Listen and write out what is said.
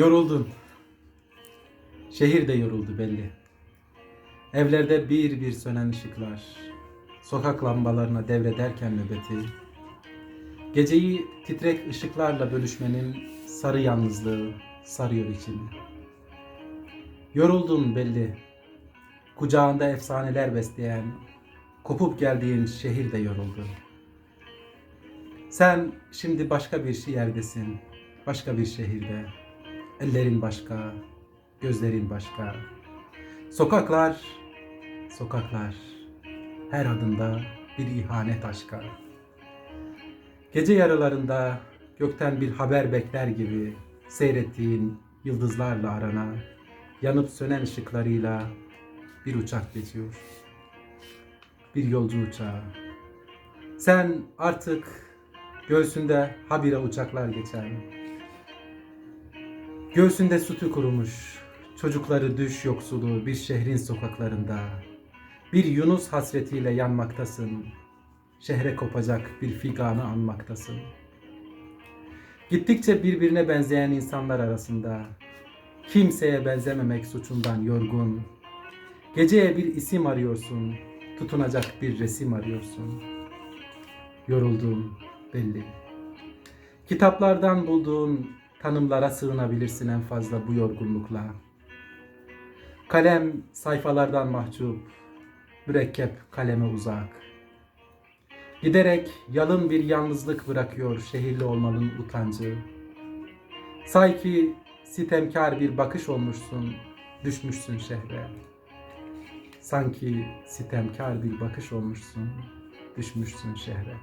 Yoruldun. Şehir de yoruldu belli. Evlerde bir bir sönen ışıklar. Sokak lambalarına devrederken nöbeti. Geceyi titrek ışıklarla bölüşmenin sarı yalnızlığı sarıyor içini. Yoruldun belli. Kucağında efsaneler besleyen, kopup geldiğin şehir de yoruldu. Sen şimdi başka bir yerdesin, başka bir şehirde. Ellerin başka, gözlerin başka. Sokaklar, sokaklar. Her adımda bir ihanet aşka. Gece yarılarında gökten bir haber bekler gibi seyrettiğin yıldızlarla arana, yanıp sönen ışıklarıyla bir uçak geçiyor. Bir yolcu uçağı. Sen artık göğsünde habire uçaklar geçer. Göğsünde sütü kurumuş, çocukları düş yoksulu bir şehrin sokaklarında. Bir Yunus hasretiyle yanmaktasın. Şehre kopacak bir figanı anmaktasın. Gittikçe birbirine benzeyen insanlar arasında kimseye benzememek suçundan yorgun. Geceye bir isim arıyorsun, tutunacak bir resim arıyorsun. Yoruldun belli. Kitaplardan bulduğun tanımlara sığınabilirsin en fazla bu yorgunlukla. Kalem sayfalardan mahcup, mürekkep kaleme uzak. Giderek yalın bir yalnızlık bırakıyor şehirli olmanın utancı. Say ki sitemkar bir bakış olmuşsun, düşmüşsün şehre. Sanki sitemkar bir bakış olmuşsun, düşmüşsün şehre.